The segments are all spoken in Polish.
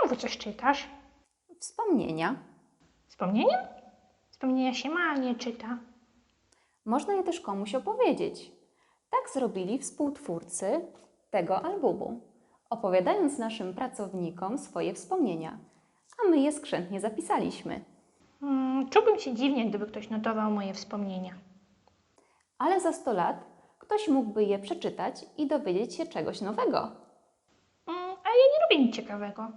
Znowu coś czytasz. Wspomnienia. Wspomnienia? Wspomnienia się ma, nie czyta. Można je też komuś opowiedzieć. Tak zrobili współtwórcy tego albumu, opowiadając naszym pracownikom swoje wspomnienia, a my je skrzętnie zapisaliśmy. Hmm, czułbym się dziwnie, gdyby ktoś notował moje wspomnienia. Ale za 100 lat ktoś mógłby je przeczytać i dowiedzieć się czegoś nowego. Mm, ale ja nie robię nic ciekawego.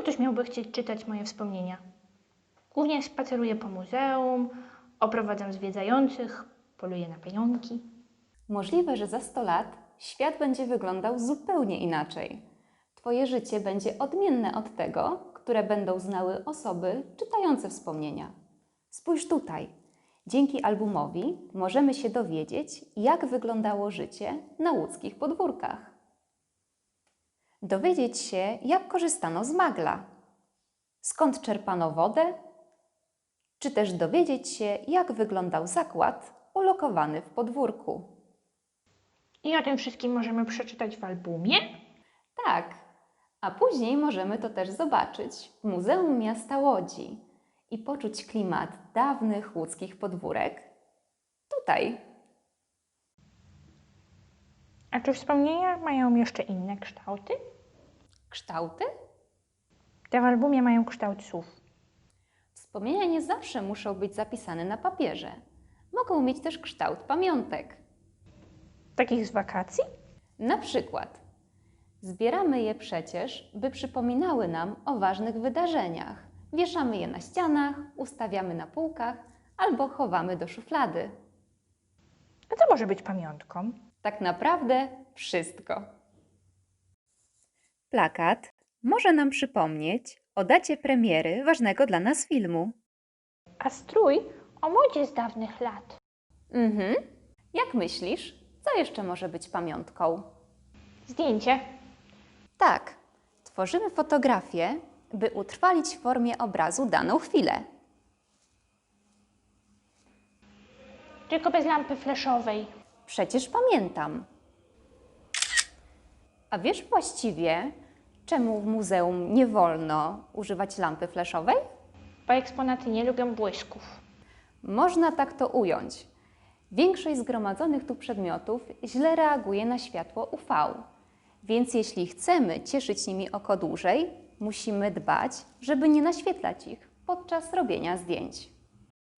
Ktoś miałby chcieć czytać moje wspomnienia? Głównie spaceruję po muzeum, oprowadzam zwiedzających, poluję na pająki. Możliwe, że za 100 lat świat będzie wyglądał zupełnie inaczej. Twoje życie będzie odmienne od tego, które będą znały osoby czytające wspomnienia. Spójrz tutaj. Dzięki albumowi możemy się dowiedzieć, jak wyglądało życie na łódzkich podwórkach. Dowiedzieć się, jak korzystano z magla, skąd czerpano wodę, czy też dowiedzieć się, jak wyglądał zakład ulokowany w podwórku. I o tym wszystkim możemy przeczytać w albumie? Tak, a później możemy to też zobaczyć w Muzeum Miasta Łodzi i poczuć klimat dawnych łódzkich podwórek tutaj. A czy wspomnienia mają jeszcze inne kształty? Kształty? Te w albumie mają kształt słów. Wspomnienia nie zawsze muszą być zapisane na papierze. Mogą mieć też kształt pamiątek. Takich z wakacji? Na przykład, zbieramy je przecież, by przypominały nam o ważnych wydarzeniach. Wieszamy je na ścianach, ustawiamy na półkach albo chowamy do szuflady. A co może być pamiątką? Tak naprawdę wszystko. Plakat może nam przypomnieć o dacie premiery ważnego dla nas filmu. A strój o modzie z dawnych lat. Mhm. Jak myślisz, co jeszcze może być pamiątką? Zdjęcie. Tak, tworzymy fotografię, by utrwalić w formie obrazu daną chwilę. Tylko bez lampy flaszowej. Przecież pamiętam. A wiesz właściwie, czemu w muzeum nie wolno używać lampy flaszowej? Bo eksponaty nie lubią błysków. Można tak to ująć. Większość zgromadzonych tu przedmiotów źle reaguje na światło UV, więc jeśli chcemy cieszyć nimi oko dłużej, musimy dbać, żeby nie naświetlać ich podczas robienia zdjęć.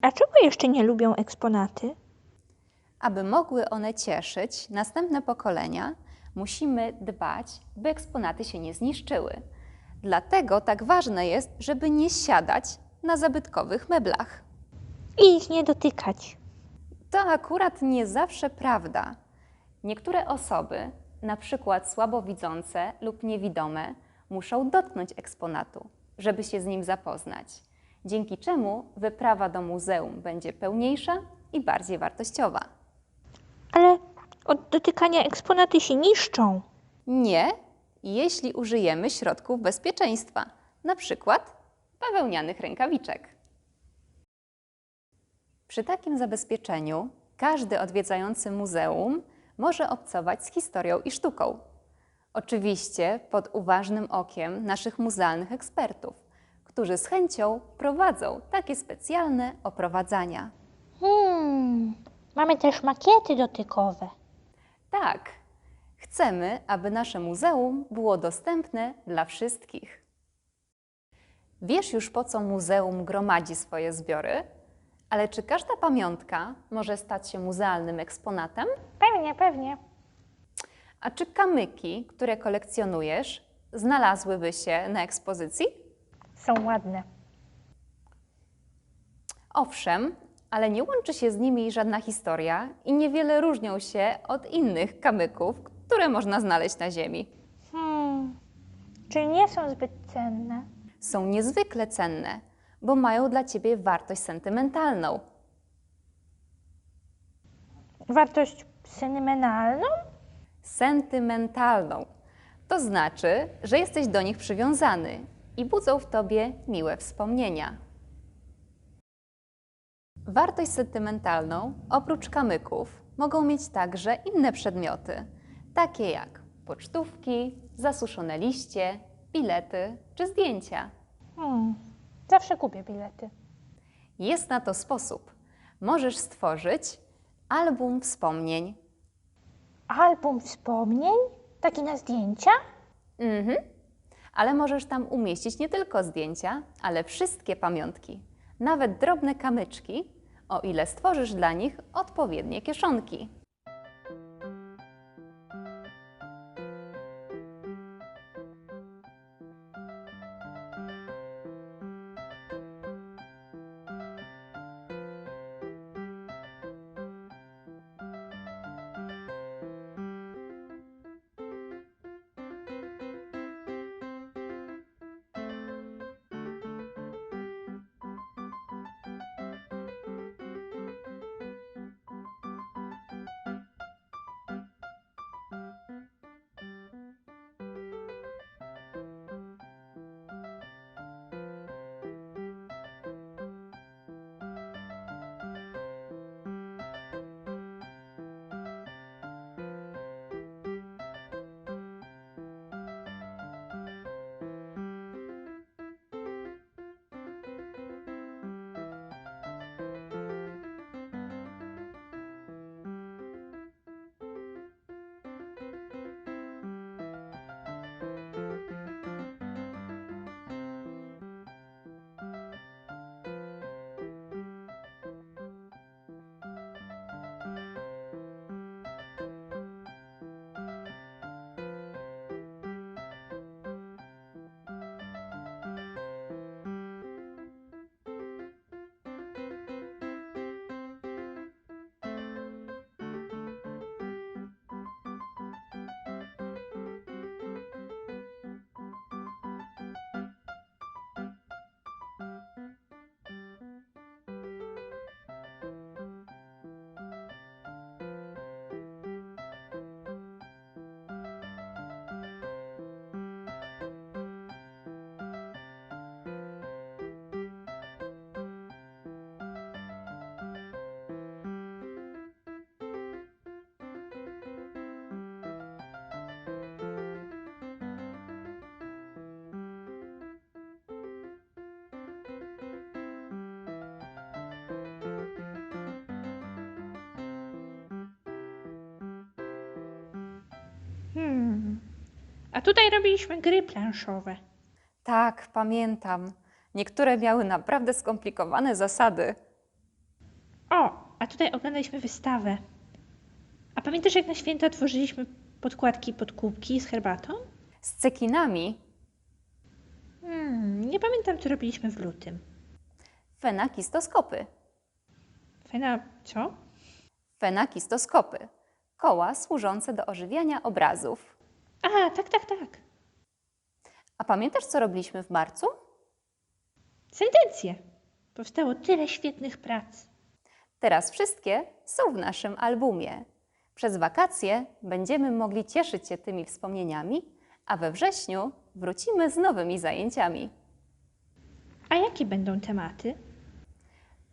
A czego jeszcze nie lubią eksponaty? Aby mogły one cieszyć następne pokolenia, musimy dbać, by eksponaty się nie zniszczyły. Dlatego tak ważne jest, żeby nie siadać na zabytkowych meblach. I ich nie dotykać. To akurat nie zawsze prawda. Niektóre osoby, na przykład słabowidzące lub niewidome, muszą dotknąć eksponatu, żeby się z nim zapoznać, dzięki czemu wyprawa do muzeum będzie pełniejsza i bardziej wartościowa. Ale od dotykania eksponaty się niszczą. Nie, jeśli użyjemy środków bezpieczeństwa, na przykład bawełnianych rękawiczek. Przy takim zabezpieczeniu każdy odwiedzający muzeum może obcować z historią i sztuką. Oczywiście pod uważnym okiem naszych muzealnych ekspertów, którzy z chęcią prowadzą takie specjalne oprowadzania. Hmm, mamy też makiety dotykowe. Tak, chcemy, aby nasze muzeum było dostępne dla wszystkich. Wiesz już, po co muzeum gromadzi swoje zbiory? Ale czy każda pamiątka może stać się muzealnym eksponatem? Pewnie, pewnie. A czy kamyki, które kolekcjonujesz, znalazłyby się na ekspozycji? Są ładne. Owszem, ale nie łączy się z nimi żadna historia i niewiele różnią się od innych kamyków, które można znaleźć na Ziemi. Hmm, czy nie są zbyt cenne? Są niezwykle cenne, bo mają dla ciebie wartość sentymentalną. Wartość sentymentalną? Sentymentalną. To znaczy, że jesteś do nich przywiązany i budzą w tobie miłe wspomnienia. Wartość sentymentalną, oprócz kamyków, mogą mieć także inne przedmioty, takie jak pocztówki, zasuszone liście, bilety czy zdjęcia. Hmm, zawsze kupię bilety. Jest na to sposób. Możesz stworzyć album wspomnień. Album wspomnień? Taki na zdjęcia? Mhm. Ale możesz tam umieścić nie tylko zdjęcia, ale wszystkie pamiątki, nawet drobne kamyczki, o ile stworzysz dla nich odpowiednie kieszonki. Hmm. A tutaj robiliśmy gry planszowe. Tak, pamiętam. Niektóre miały naprawdę skomplikowane zasady. O, a tutaj oglądaliśmy wystawę. A pamiętasz, jak na święta tworzyliśmy podkładki pod kubki z herbatą? Z cekinami Hmm, nie pamiętam, co robiliśmy w lutym. fenakistoskopy. Fena, co? Fenakistoskopy. Koła służące do ożywiania obrazów. A, tak, tak, tak. A pamiętasz, co robiliśmy w marcu? Sentencje. Powstało tyle świetnych prac. Teraz wszystkie są w naszym albumie. Przez wakacje będziemy mogli cieszyć się tymi wspomnieniami, a we wrześniu wrócimy z nowymi zajęciami. A jakie będą tematy?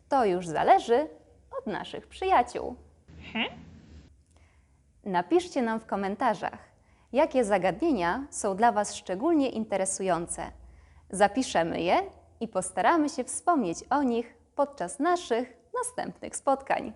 To już zależy od naszych przyjaciół. He? Napiszcie nam w komentarzach, jakie zagadnienia są dla Was szczególnie interesujące. Zapiszemy je i postaramy się wspomnieć o nich podczas naszych następnych spotkań.